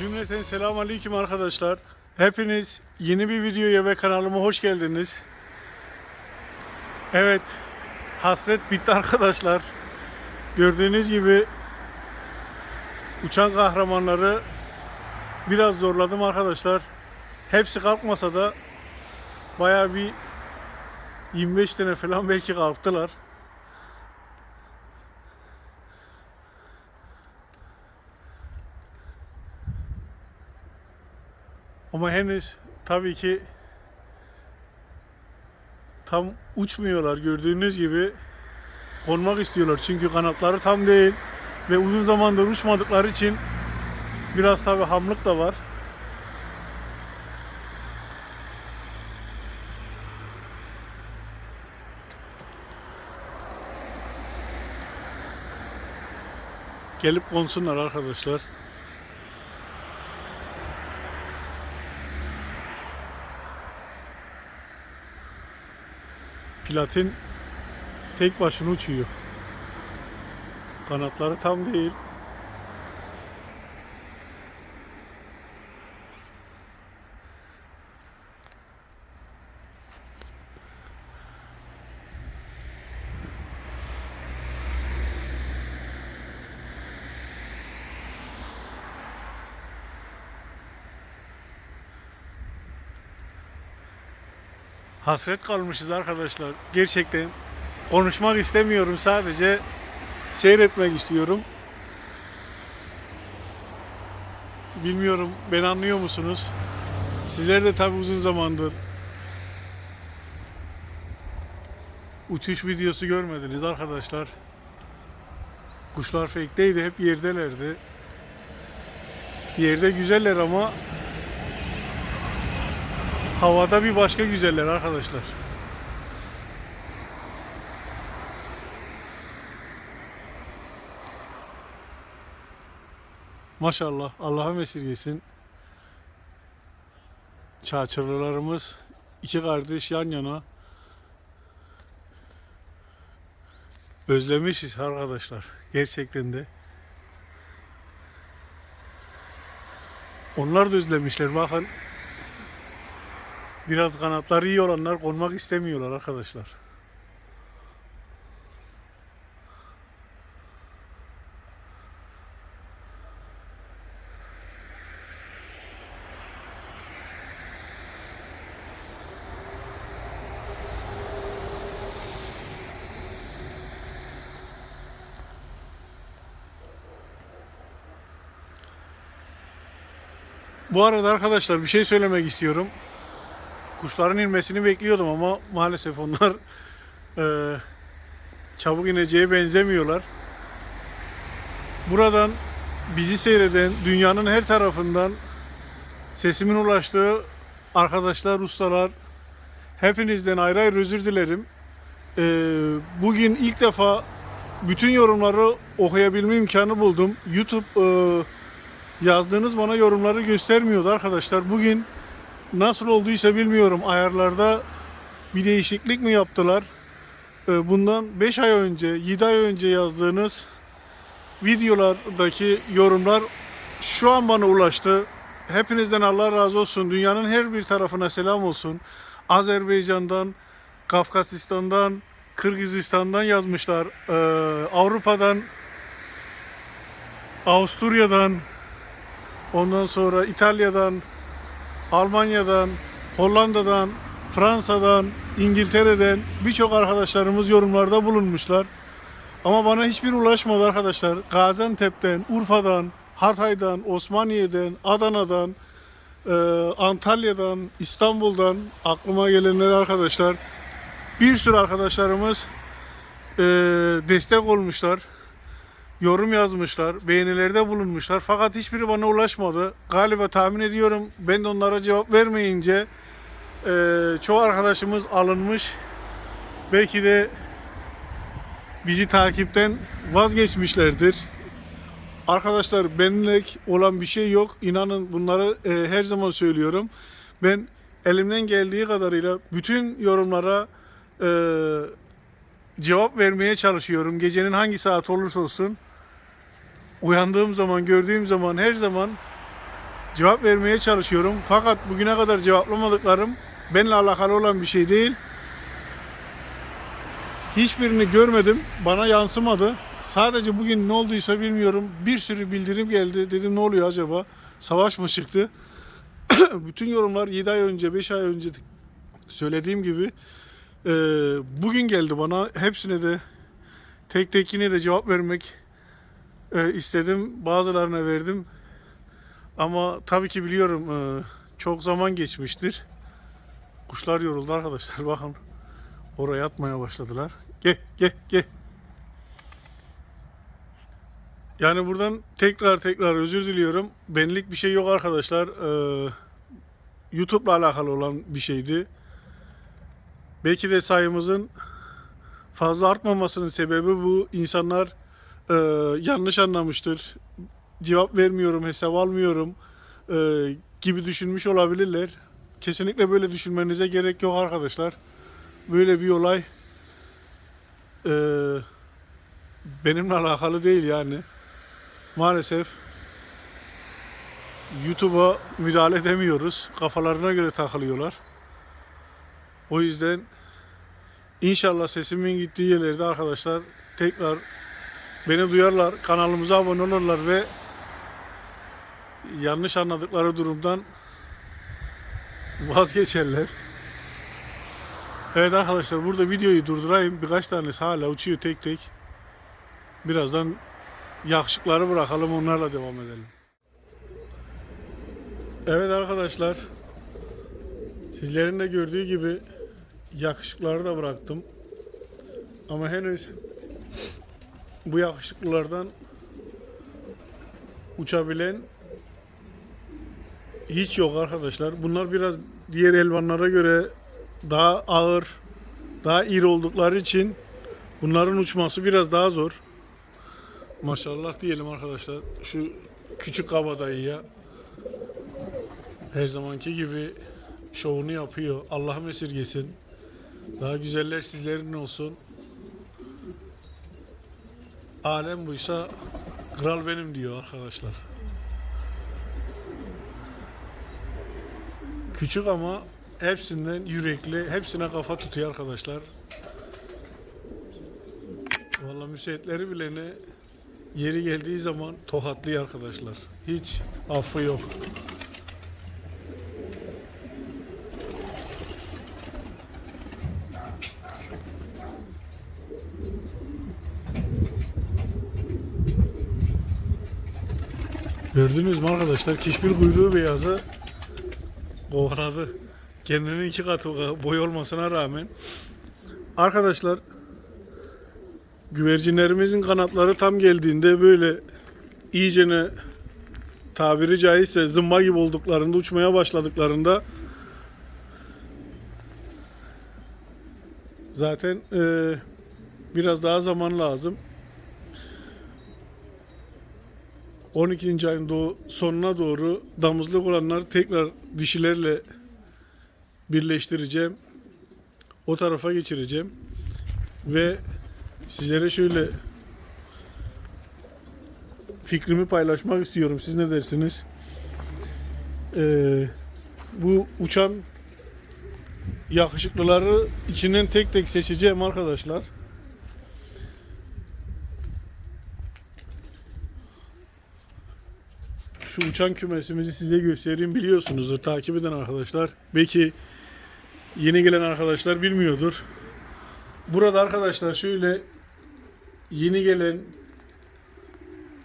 Cümleten selamun aleyküm arkadaşlar. Hepiniz yeni bir videoya ve kanalıma hoş geldiniz. Evet, hasret bitti arkadaşlar. Gördüğünüz gibi uçan kahramanları biraz zorladım arkadaşlar. Hepsi kalkmasa da bayağı bir 25 tane falan belki kalktılar. Ama henüz tabii ki tam uçmuyorlar gördüğünüz gibi konmak istiyorlar çünkü kanatları tam değil ve uzun zamandır uçmadıkları için biraz tabii hamlık da var. Gelip konsunlar arkadaşlar. Platin tek başına uçuyor. Kanatları tam değil. Hasret kalmışız arkadaşlar. Gerçekten konuşmak istemiyorum sadece seyretmek istiyorum. Bilmiyorum ben anlıyor musunuz? Sizler de tabi uzun zamandır uçuş videosu görmediniz arkadaşlar. Kuşlar fake'teydi hep yerdelerdi. Yerde güzeller ama havada bir başka güzeller arkadaşlar. Maşallah Allah'a esirgesin. Çağçırlılarımız iki kardeş yan yana. Özlemişiz arkadaşlar. Gerçekten de. Onlar da özlemişler. Bakın biraz kanatları iyi olanlar konmak istemiyorlar arkadaşlar. Bu arada arkadaşlar bir şey söylemek istiyorum. Kuşların inmesini bekliyordum ama maalesef onlar e, çabuk ineceğe benzemiyorlar. Buradan bizi seyreden dünyanın her tarafından sesimin ulaştığı arkadaşlar, ustalar hepinizden ayrı ayrı özür dilerim. E, bugün ilk defa bütün yorumları okuyabilme imkanı buldum. YouTube e, yazdığınız bana yorumları göstermiyordu arkadaşlar. Bugün nasıl olduysa bilmiyorum ayarlarda bir değişiklik mi yaptılar? Ee, Bundan 5 ay önce, 7 ay önce yazdığınız videolardaki yorumlar şu an bana ulaştı. Hepinizden Allah razı olsun. Dünyanın her bir tarafına selam olsun. Azerbaycan'dan, Kafkasistan'dan, Kırgızistan'dan yazmışlar. Ee, Avrupa'dan, Avusturya'dan, ondan sonra İtalya'dan, Almanya'dan, Hollanda'dan, Fransa'dan, İngiltere'den birçok arkadaşlarımız yorumlarda bulunmuşlar. Ama bana hiçbir ulaşmadı arkadaşlar. Gaziantep'ten, Urfa'dan, Hatay'dan, Osmaniye'den, Adana'dan, e, Antalya'dan, İstanbul'dan aklıma gelenler arkadaşlar. Bir sürü arkadaşlarımız e, destek olmuşlar yorum yazmışlar, beğenilerde bulunmuşlar. Fakat hiçbiri bana ulaşmadı. Galiba tahmin ediyorum ben de onlara cevap vermeyince e, çoğu arkadaşımız alınmış. Belki de bizi takipten vazgeçmişlerdir. Arkadaşlar benimle olan bir şey yok. İnanın bunları e, her zaman söylüyorum. Ben elimden geldiği kadarıyla bütün yorumlara e, cevap vermeye çalışıyorum. Gecenin hangi saat olursa olsun uyandığım zaman, gördüğüm zaman her zaman cevap vermeye çalışıyorum. Fakat bugüne kadar cevaplamadıklarım benimle alakalı olan bir şey değil. Hiçbirini görmedim. Bana yansımadı. Sadece bugün ne olduysa bilmiyorum. Bir sürü bildirim geldi. Dedim ne oluyor acaba? Savaş mı çıktı? Bütün yorumlar 7 ay önce, 5 ay önce söylediğim gibi bugün geldi bana. Hepsine de tek tek yine de cevap vermek e, istedim. Bazılarına verdim. Ama tabii ki biliyorum e, çok zaman geçmiştir. Kuşlar yoruldu arkadaşlar. Bakın oraya atmaya başladılar. Gel gel gel. Yani buradan tekrar tekrar özür diliyorum. Benlik bir şey yok arkadaşlar. Ee, YouTube'la alakalı olan bir şeydi. Belki de sayımızın fazla artmamasının sebebi bu. İnsanlar e, yanlış anlamıştır. Cevap vermiyorum, hesap almıyorum e, gibi düşünmüş olabilirler. Kesinlikle böyle düşünmenize gerek yok arkadaşlar. Böyle bir olay e, benimle alakalı değil yani. Maalesef YouTube'a müdahale edemiyoruz. Kafalarına göre takılıyorlar. O yüzden inşallah sesimin gittiği yerlerde arkadaşlar tekrar beni duyarlar, kanalımıza abone olurlar ve yanlış anladıkları durumdan vazgeçerler. Evet arkadaşlar burada videoyu durdurayım. Birkaç tanesi hala uçuyor tek tek. Birazdan yakışıkları bırakalım onlarla devam edelim. Evet arkadaşlar. Sizlerin de gördüğü gibi yakışıkları da bıraktım. Ama henüz bu yakışıklılardan uçabilen hiç yok arkadaşlar. Bunlar biraz diğer elvanlara göre daha ağır, daha iri oldukları için bunların uçması biraz daha zor. Maşallah diyelim arkadaşlar. Şu küçük kabadayıya her zamanki gibi şovunu yapıyor. Allah'ım esirgesin. Daha güzeller sizlerin olsun. Alem buysa kral benim diyor arkadaşlar. Küçük ama hepsinden yürekli, hepsine kafa tutuyor arkadaşlar. Vallahi müsait,leri bile ne yeri geldiği zaman tokatlıyor arkadaşlar. Hiç affı yok. Gördünüz mü arkadaşlar? Kişbir kuyruğu beyazı kovaladı. Kendinin iki katı boy olmasına rağmen. Arkadaşlar güvercinlerimizin kanatları tam geldiğinde böyle iyicene tabiri caizse zımba gibi olduklarında uçmaya başladıklarında zaten e, biraz daha zaman lazım. 12. ayın doğu, sonuna doğru damızlık olanlar tekrar dişilerle birleştireceğim. O tarafa geçireceğim. Ve sizlere şöyle fikrimi paylaşmak istiyorum. Siz ne dersiniz? Ee, bu uçan yakışıklıları içinden tek tek seçeceğim arkadaşlar. Şu uçan kümesimizi size göstereyim biliyorsunuzdur takip eden arkadaşlar. Belki yeni gelen arkadaşlar bilmiyordur. Burada arkadaşlar şöyle yeni gelen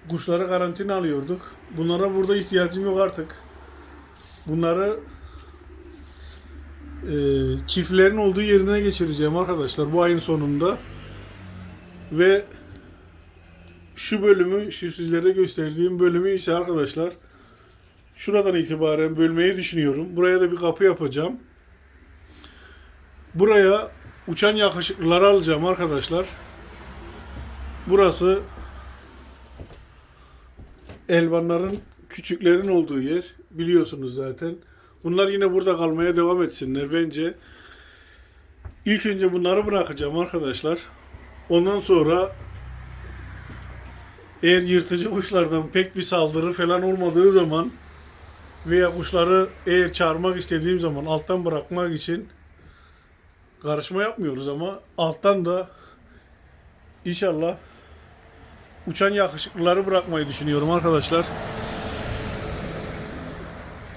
kuşları karantina alıyorduk. Bunlara burada ihtiyacım yok artık. Bunları e, çiftlerin olduğu yerine geçireceğim arkadaşlar bu ayın sonunda. Ve şu bölümü, şu sizlere gösterdiğim bölümü ise arkadaşlar şuradan itibaren bölmeyi düşünüyorum. Buraya da bir kapı yapacağım. Buraya uçan yakışıklıları alacağım arkadaşlar. Burası elvanların küçüklerin olduğu yer. Biliyorsunuz zaten. Bunlar yine burada kalmaya devam etsinler bence. İlk önce bunları bırakacağım arkadaşlar. Ondan sonra eğer yırtıcı kuşlardan pek bir saldırı falan olmadığı zaman veya kuşları eğer çağırmak istediğim zaman alttan bırakmak için karışma yapmıyoruz ama alttan da inşallah uçan yakışıklıları bırakmayı düşünüyorum arkadaşlar.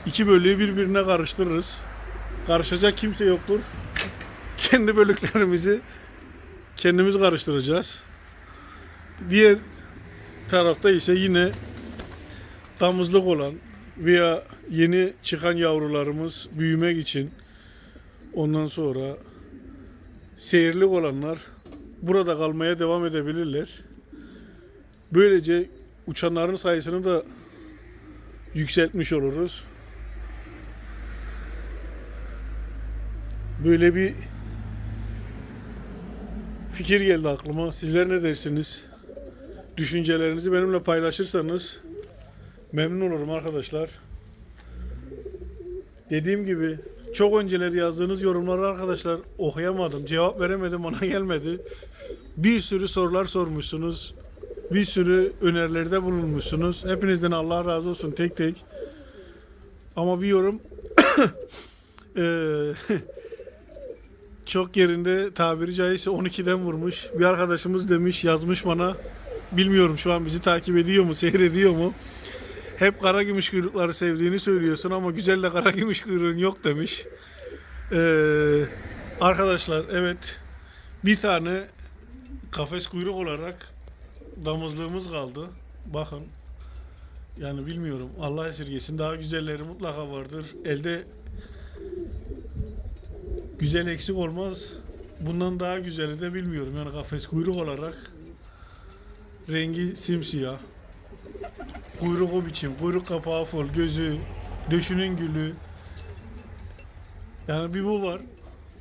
İki bölüğü birbirine karıştırırız. Karışacak kimse yoktur. Kendi bölüklerimizi kendimiz karıştıracağız. Diğer tarafta ise yine damızlık olan veya yeni çıkan yavrularımız büyümek için ondan sonra seyirlik olanlar burada kalmaya devam edebilirler. Böylece uçanların sayısını da yükseltmiş oluruz. Böyle bir fikir geldi aklıma. Sizler ne dersiniz? Düşüncelerinizi benimle paylaşırsanız memnun olurum arkadaşlar. Dediğim gibi çok önceleri yazdığınız yorumları arkadaşlar okuyamadım. Cevap veremedim ona gelmedi. Bir sürü sorular sormuşsunuz. Bir sürü önerilerde bulunmuşsunuz. Hepinizden Allah razı olsun tek tek. Ama bir yorum çok yerinde tabiri caizse 12'den vurmuş. Bir arkadaşımız demiş yazmış bana. Bilmiyorum şu an bizi takip ediyor mu, seyrediyor mu? Hep kara gümüş kuyrukları sevdiğini söylüyorsun ama güzel de kara gümüş kuyruğun yok demiş. Ee, arkadaşlar evet bir tane kafes kuyruk olarak damızlığımız kaldı. Bakın yani bilmiyorum Allah esirgesin daha güzelleri mutlaka vardır. Elde güzel eksik olmaz. Bundan daha güzeli de bilmiyorum. Yani kafes kuyruk olarak rengi simsiyah. Kuyruk o biçim. Kuyruk kapağı full. Gözü, döşünün gülü. Yani bir bu var.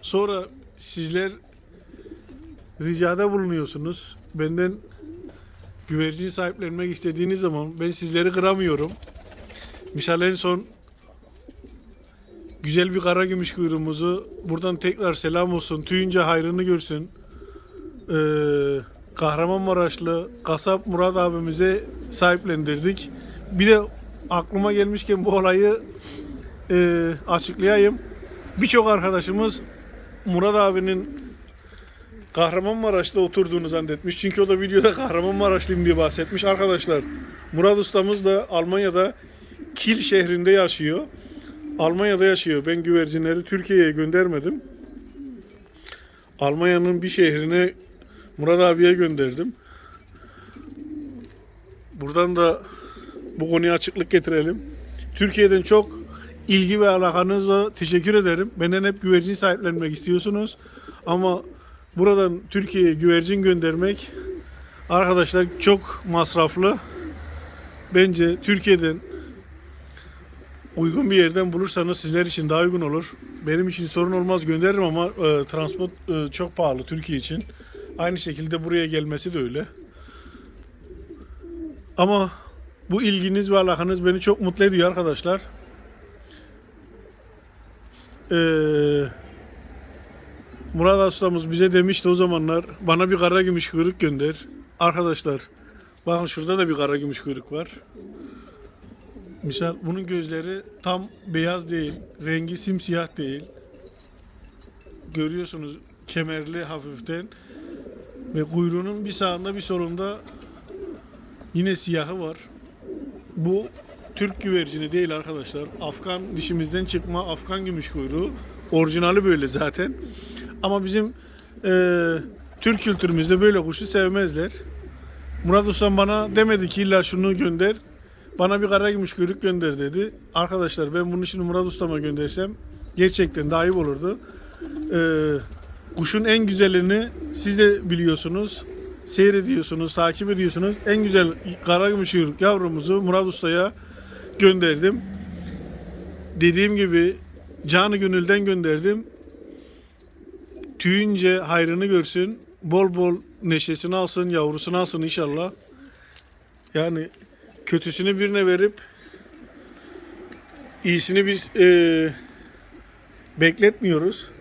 Sonra sizler ricada bulunuyorsunuz. Benden güvercin sahiplenmek istediğiniz zaman ben sizleri kıramıyorum. Misal en son güzel bir kara gümüş kuyruğumuzu buradan tekrar selam olsun. Tüyünce hayrını görsün. Ee, Kahramanmaraşlı kasap Murat abimize sahiplendirdik. Bir de aklıma gelmişken bu olayı e, açıklayayım. Birçok arkadaşımız Murat abinin Kahramanmaraş'ta oturduğunu zannetmiş. Çünkü o da videoda Kahramanmaraşlıyım diye bahsetmiş. Arkadaşlar Murat ustamız da Almanya'da Kiel şehrinde yaşıyor. Almanya'da yaşıyor. Ben güvercinleri Türkiye'ye göndermedim. Almanya'nın bir şehrine Murat abiye gönderdim. Buradan da bu konuya açıklık getirelim. Türkiye'den çok ilgi ve alakanızla teşekkür ederim. Benden hep güvercin sahiplenmek istiyorsunuz. Ama buradan Türkiye'ye güvercin göndermek arkadaşlar çok masraflı. Bence Türkiye'den uygun bir yerden bulursanız sizler için daha uygun olur. Benim için sorun olmaz gönderirim ama e, transport e, çok pahalı Türkiye için. Aynı şekilde buraya gelmesi de öyle. Ama bu ilginiz ve alakanız beni çok mutlu ediyor arkadaşlar. Ee, Murat ustamız bize demişti o zamanlar bana bir kara gümüş kuyruk gönder. Arkadaşlar bakın şurada da bir kara gümüş kuyruk var. Misal bunun gözleri tam beyaz değil, rengi simsiyah değil. Görüyorsunuz kemerli hafiften ve kuyruğunun bir sağında bir solunda yine siyahı var. Bu Türk güvercini değil arkadaşlar. Afgan dişimizden çıkma Afgan gümüş kuyruğu. Orijinali böyle zaten. Ama bizim eee, Türk kültürümüzde böyle kuşu sevmezler. Murat Ustam bana demedi ki illa şunu gönder. Bana bir kara gümüş kuyruk gönder dedi. Arkadaşlar ben bunu şimdi Murat Ustam'a göndersem gerçekten daha iyi olurdu. Eee kuşun en güzelini siz de biliyorsunuz. Seyrediyorsunuz, takip ediyorsunuz. En güzel kara gümüş kuyruk yavrumuzu Murat Usta'ya gönderdim. Dediğim gibi canı gönülden gönderdim. Tüyünce hayrını görsün. Bol bol neşesini alsın, yavrusunu alsın inşallah. Yani kötüsünü birine verip iyisini biz eee, bekletmiyoruz.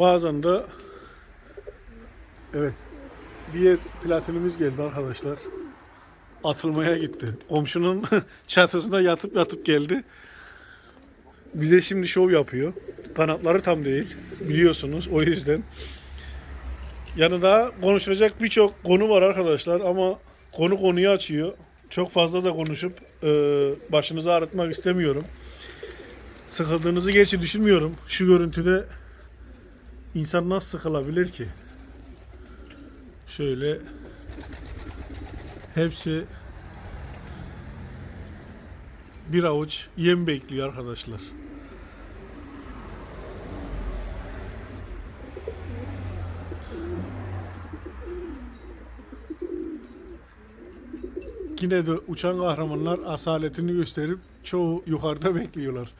Bazen de evet diğer platinimiz geldi arkadaşlar. atılmaya gitti. Komşunun çatısında yatıp yatıp geldi. Bize şimdi şov yapıyor. Kanatları tam değil. Biliyorsunuz o yüzden. Yanında konuşulacak birçok konu var arkadaşlar ama konu konuyu açıyor. Çok fazla da konuşup e, başınızı ağrıtmak istemiyorum. Sıkıldığınızı gerçi düşünmüyorum. Şu görüntüde insan nasıl sıkılabilir ki? Şöyle hepsi bir avuç yem bekliyor arkadaşlar. Yine de uçan kahramanlar asaletini gösterip çoğu yukarıda bekliyorlar.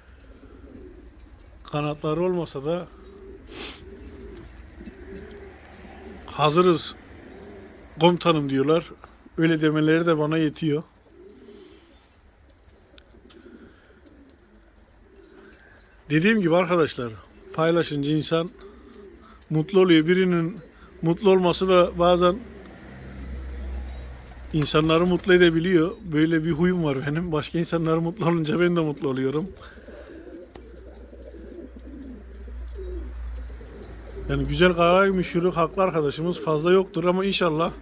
Kanatları olmasa da hazırız komutanım diyorlar. Öyle demeleri de bana yetiyor. Dediğim gibi arkadaşlar paylaşınca insan mutlu oluyor. Birinin mutlu olması da bazen insanları mutlu edebiliyor. Böyle bir huyum var benim. Başka insanlar mutlu olunca ben de mutlu oluyorum. Yani güzel Karagümrük yürük haklı arkadaşımız fazla yoktur ama inşallah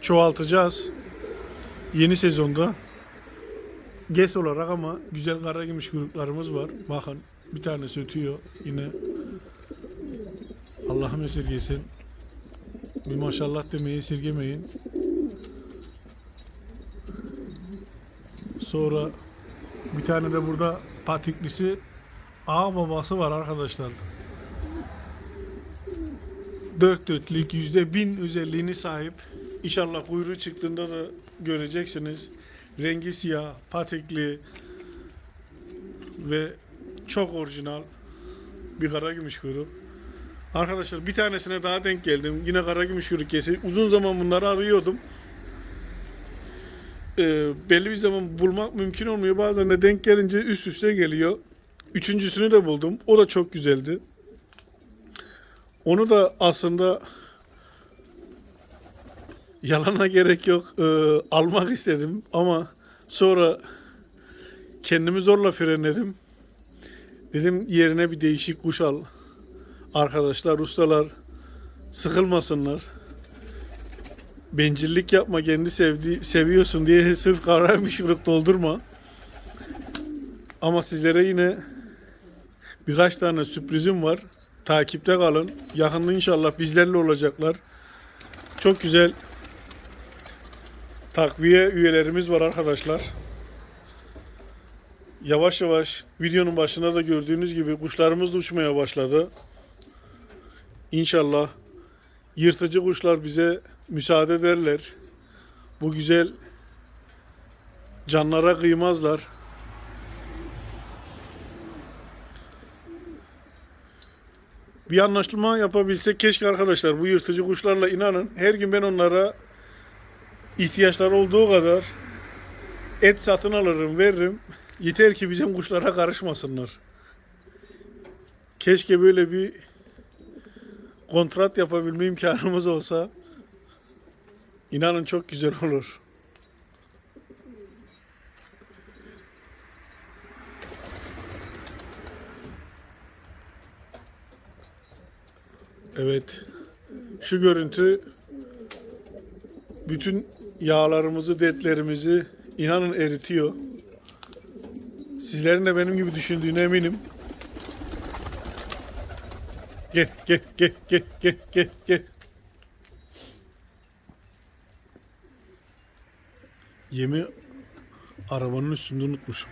çoğaltacağız. Yeni sezonda. GES olarak ama güzel Karagümrük yürüklerimiz var. Bakın bir tanesi ötüyor yine. Allah'ım esirgesin. Bir maşallah demeyi esirgemeyin. Sonra bir tane de burada patiklisi ağ babası var arkadaşlar. Dört dörtlük yüzde bin özelliğini sahip. İnşallah kuyruğu çıktığında da göreceksiniz. Rengi siyah, patikli ve çok orijinal bir karagümüş kuyruk. Arkadaşlar bir tanesine daha denk geldim. Yine karagümüş kuyruk kesi. Uzun zaman bunları arıyordum. Ee, belli bir zaman bulmak mümkün olmuyor. Bazen de denk gelince üst üste geliyor. Üçüncüsünü de buldum. O da çok güzeldi. Onu da aslında yalana gerek yok. Ee, almak istedim ama sonra kendimi zorla frenledim. Dedim yerine bir değişik kuş al. Arkadaşlar, ustalar sıkılmasınlar. Bencillik yapma, kendi sevdi, seviyorsun diye sırf kara bir doldurma. Ama sizlere yine birkaç tane sürprizim var. Takipte kalın. Yakında inşallah bizlerle olacaklar. Çok güzel takviye üyelerimiz var arkadaşlar. Yavaş yavaş videonun başında da gördüğünüz gibi kuşlarımız da uçmaya başladı. İnşallah yırtıcı kuşlar bize müsaade ederler. Bu güzel canlara kıymazlar. Bir anlaşma yapabilsek keşke arkadaşlar bu yırtıcı kuşlarla inanın her gün ben onlara ihtiyaçları olduğu kadar et satın alırım veririm. Yeter ki bizim kuşlara karışmasınlar. Keşke böyle bir kontrat yapabilme imkanımız olsa inanın çok güzel olur. Evet. Şu görüntü bütün yağlarımızı, dertlerimizi inanın eritiyor. Sizlerin de benim gibi düşündüğüne eminim. Gel, gel, gel, gel, gel, gel, gel. Yemi arabanın üstünde unutmuşum.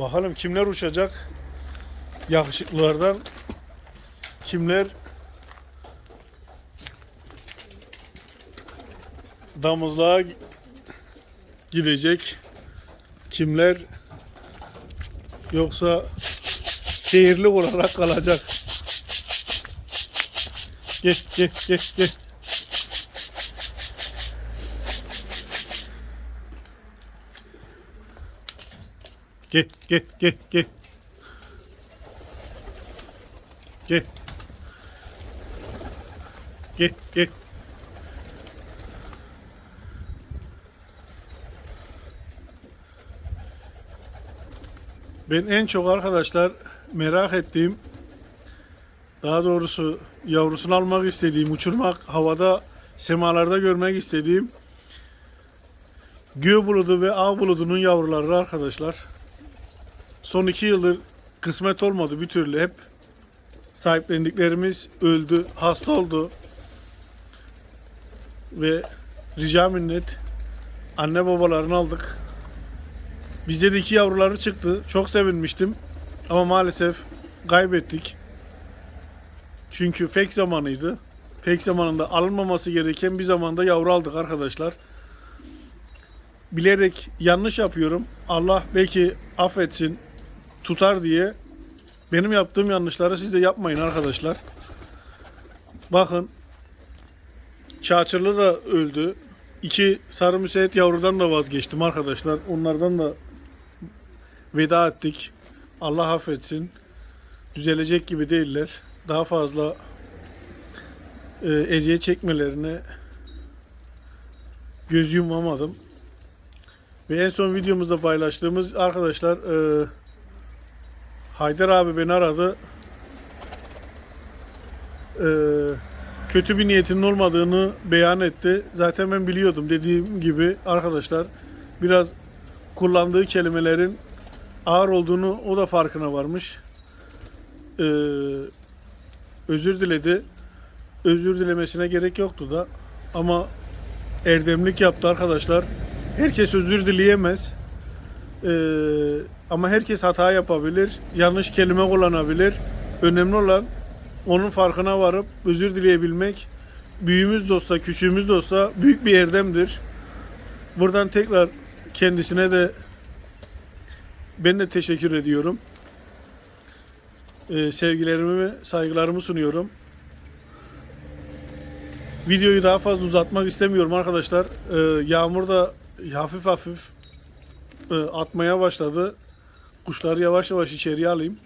Bakalım kimler uçacak? Yakışıklılardan kimler damızlığa gidecek? Kimler yoksa seyirli olarak kalacak? Gel gel gel gel. Gel gel gel gel. Gel. Gel gel. Ben en çok arkadaşlar merak ettiğim daha doğrusu yavrusunu almak istediğim, uçurmak, havada semalarda görmek istediğim gö buludu ve ağ buludunun yavruları arkadaşlar. Son iki yıldır kısmet olmadı bir türlü. Hep sahiplendiklerimiz öldü, hasta oldu. Ve rica minnet anne babalarını aldık. Bizde de iki yavruları çıktı. Çok sevinmiştim. Ama maalesef kaybettik. Çünkü fake zamanıydı. Fake zamanında alınmaması gereken bir zamanda yavru aldık arkadaşlar. Bilerek yanlış yapıyorum. Allah belki affetsin, tutar diye. Benim yaptığım yanlışları siz de yapmayın arkadaşlar. Bakın. Çağçırlı da öldü. İki sarı müsait yavrudan da vazgeçtim arkadaşlar. Onlardan da veda ettik. Allah affetsin. Düzelecek gibi değiller. Daha fazla e, eziyet çekmelerine göz yumamadım. Ve en son videomuzda paylaştığımız arkadaşlar e, Haydar abi beni aradı. E, kötü bir niyetinin olmadığını beyan etti. Zaten ben biliyordum dediğim gibi arkadaşlar biraz kullandığı kelimelerin ağır olduğunu o da farkına varmış. Ee, özür diledi. Özür dilemesine gerek yoktu da. Ama erdemlik yaptı arkadaşlar. Herkes özür dileyemez. Ee, ama herkes hata yapabilir. Yanlış kelime kullanabilir. Önemli olan onun farkına varıp özür dileyebilmek. Büyüğümüz de olsa, küçüğümüz de olsa büyük bir erdemdir. Buradan tekrar kendisine de ben de teşekkür ediyorum. Ee, sevgilerimi ve saygılarımı sunuyorum. Videoyu daha fazla uzatmak istemiyorum arkadaşlar. Ee, yağmur da hafif hafif atmaya başladı. Kuşları yavaş yavaş içeriye alayım.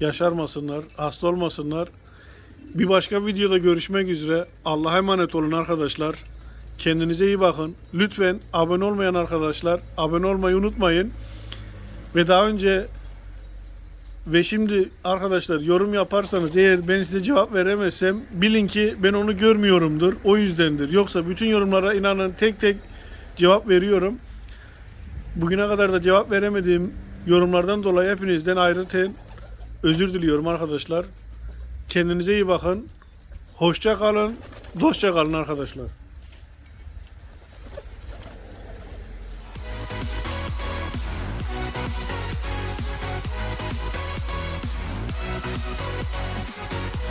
Yaşarmasınlar, hasta olmasınlar. Bir başka videoda görüşmek üzere. Allah'a emanet olun arkadaşlar. Kendinize iyi bakın. Lütfen abone olmayan arkadaşlar abone olmayı unutmayın. Ve daha önce ve şimdi arkadaşlar yorum yaparsanız eğer ben size cevap veremezsem bilin ki ben onu görmüyorumdur. O yüzdendir. Yoksa bütün yorumlara inanın tek tek cevap veriyorum. Bugüne kadar da cevap veremediğim yorumlardan dolayı hepinizden ayrıca özür diliyorum arkadaşlar. Kendinize iyi bakın. Hoşça kalın. Dostça kalın arkadaşlar.